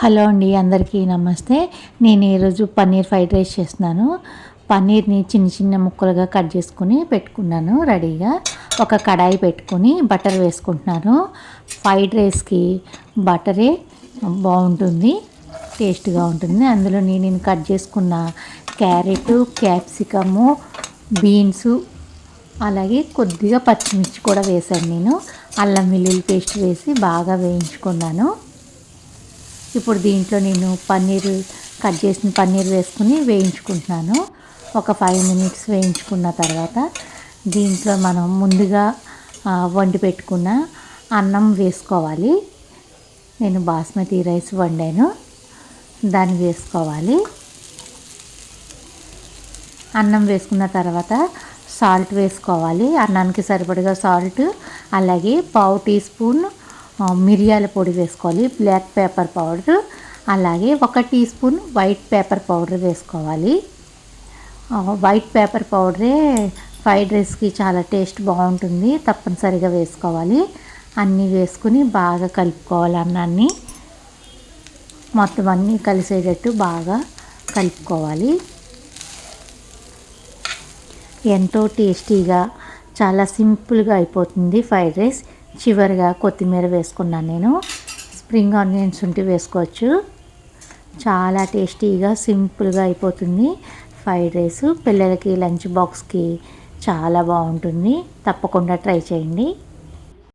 Hello అండి అందరికీ నమస్తే. నేను ఈరోజు పన్నీర్ ఫ్రైడ్ రైస్ చేస్తున్నాను. పన్నీర్ని చిన్న చిన్న ముక్కలుగా కట్ చేసుకుని పెట్టుకున్నాను రెడీగా. ఒక కడాయి పెట్టుకుని బటర్ వేసుకుంటున్నాను. ఫ్రైడ్ రైస్కి బటరే బాగుంటుంది టేస్ట్గా ఉంటుంది. అందులో నేను కట్ చేసుకున్న క్యారెట్ క్యాప్సికము బీన్స్ అలాగే కొద్దిగా పచ్చిమిర్చి కూడా వేశాను నేను. అల్లం వెల్లుల్లి పేస్ట్ వేసి బాగా వేయించుకున్నాను. ఇప్పుడు దీంట్లో నేను పన్నీర్ కట్ చేసిన పన్నీర్ వేసుకుని వేయించుకుంటున్నాను. ఒక ఫైవ్ మినిట్స్ వేయించుకున్న తర్వాత దీంట్లో మనం ముందుగా వండి పెట్టుకున్న అన్నం వేసుకోవాలి. నేను బాస్మతి రైస్ వండాను. దాన్ని వేసుకోవాలి. అన్నం వేసుకున్న తర్వాత సాల్ట్ వేసుకోవాలి. అన్నానికి సరిపడగా సాల్ట్ అలాగే పావు టీ స్పూన్ మిరియాల పొడి వేసుకోవాలి బ్లాక్ పేపర్ పౌడర్ అలాగే ఒక teaspoon white pepper powder వేసుకోవాలి. వైట్ పేపర్ పౌడరే ఫ్రైడ్ రైస్కి చాలా టేస్ట్ బాగుంటుంది తప్పనిసరిగా వేసుకోవాలి. అన్నీ వేసుకుని బాగా కలుపుకోవాలి అన్నాన్ని. మొత్తం అన్నీ కలిసేటట్టు బాగా కలుపుకోవాలి. ఎంతో టేస్టీగా చాలా సింపుల్గా అయిపోతుంది ఫ్రైడ్ రైస్. చివరిగా కొత్తిమీర వేసుకున్నాను నేను. స్ప్రింగ్ ఆనియన్స్ ఉంటే వేసుకోవచ్చు. చాలా టేస్టీగా సింపుల్గా అయిపోతుంది. ఫ్రైడ్ రైస్ పిల్లలకి లంచ్ బాక్స్కి చాలా బాగుంటుంది. తప్పకుండా ట్రై చేయండి.